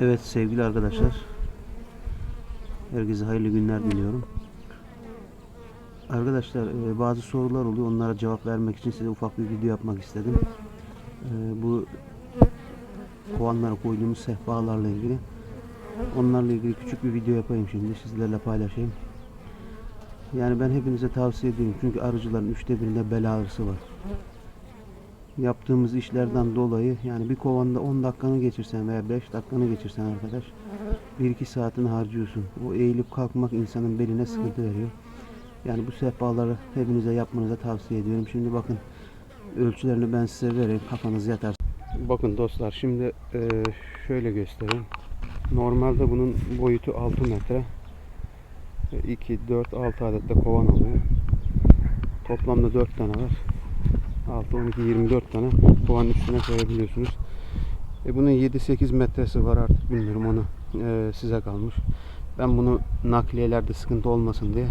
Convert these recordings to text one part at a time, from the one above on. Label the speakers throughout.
Speaker 1: Evet sevgili arkadaşlar. Herkese hayırlı günler diliyorum. Arkadaşlar e, bazı sorular oluyor. Onlara cevap vermek için size ufak bir video yapmak istedim. E, Bu kovanlara koyduğumuz sehpalarla ilgili. Onlarla ilgili küçük bir video yapayım şimdi. Sizlerle paylaşayım. Yani ben hepinize tavsiye ediyorum. Çünkü arıcıların üçte birinde bel ağrısı var. Yaptığımız işlerden dolayı yani bir kovanda 10 dakikanı geçirsen veya 5 dakikanı geçirsen arkadaş 1-2 saatini harcıyorsun. O eğilip kalkmak insanın beline sıkıntı veriyor. Yani bu sehpaları hepinize yapmanızı tavsiye ediyorum. Şimdi bakın ölçülerini ben size vereyim. Kafanız yatar. Bakın dostlar şimdi e, şöyle göstereyim. Normalde bunun boyutu 6 metre. 2, 4, 6 adet de kovan alıyor. Toplamda 4 tane var. 6, 12, 24 tane kovan üstüne koyabiliyorsunuz. E bunun 7-8 metresi var artık bilmiyorum onu e, size kalmış. Ben bunu nakliyelerde sıkıntı olmasın diye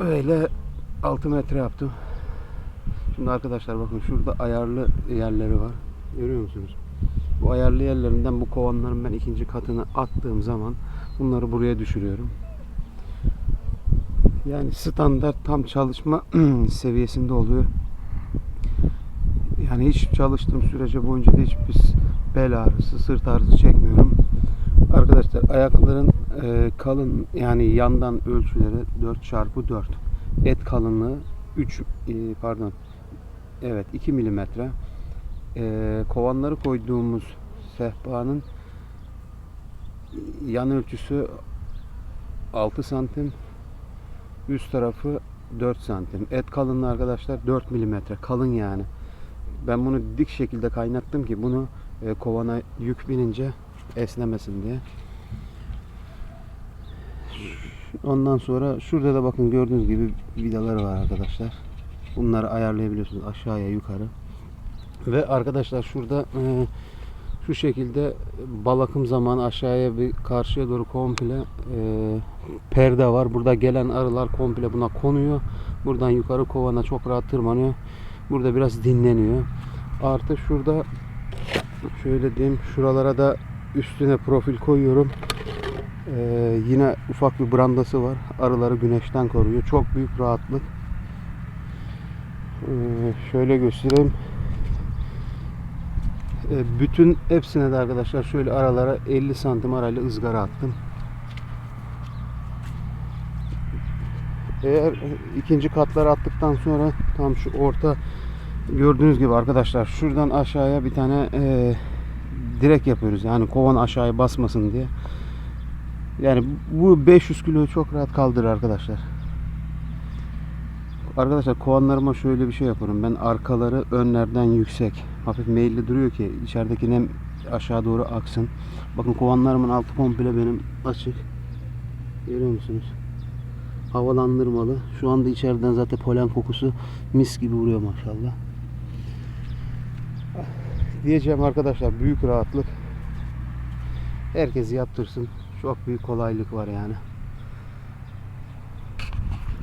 Speaker 1: öyle 6 metre yaptım. Şimdi arkadaşlar bakın şurada ayarlı yerleri var. Görüyor musunuz? Bu ayarlı yerlerinden bu kovanların ben ikinci katını attığım zaman bunları buraya düşürüyorum. Yani standart tam çalışma seviyesinde oluyor. Yani hiç çalıştığım sürece boyunca da hiçbir bel ağrısı, sırt ağrısı çekmiyorum. Arkadaşlar ayakların e, kalın yani yandan ölçüleri 4 çarpı 4. Et kalınlığı 3 e, pardon evet 2 milimetre. E, kovanları koyduğumuz sehpanın yan ölçüsü 6 santim üst tarafı 4 santim. Et kalınlığı arkadaşlar 4 milimetre kalın yani. Ben bunu dik şekilde kaynattım ki bunu e, kovana yük binince esnemesin diye. Ondan sonra şurada da bakın gördüğünüz gibi vidaları var arkadaşlar. Bunları ayarlayabiliyorsunuz aşağıya yukarı. Ve arkadaşlar şurada e, şu şekilde bal akım zamanı aşağıya bir karşıya doğru komple e, perde var. Burada gelen arılar komple buna konuyor. Buradan yukarı kovana çok rahat tırmanıyor. Burada biraz dinleniyor. Artı şurada şöyle diyeyim şuralara da üstüne profil koyuyorum. Ee, yine ufak bir brandası var. Arıları güneşten koruyor. Çok büyük rahatlık. Ee, şöyle göstereyim. Ee, bütün hepsine de arkadaşlar şöyle aralara 50 santim arayla ızgara attım. Eğer ikinci katları attıktan sonra tam şu orta gördüğünüz gibi arkadaşlar şuradan aşağıya bir tane e, direk yapıyoruz. Yani kovan aşağıya basmasın diye. Yani bu 500 kiloyu çok rahat kaldırır arkadaşlar. Arkadaşlar kovanlarıma şöyle bir şey yaparım. Ben arkaları önlerden yüksek. Hafif meyilli duruyor ki içerideki nem aşağı doğru aksın. Bakın kovanlarımın altı komple benim açık. Görüyor musunuz? Havalandırmalı. Şu anda içeriden zaten polen kokusu mis gibi vuruyor maşallah. Diyeceğim arkadaşlar büyük rahatlık. Herkes yaptırsın. Çok büyük kolaylık var yani.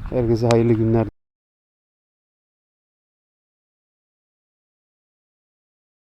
Speaker 1: Herkese hayırlı günler.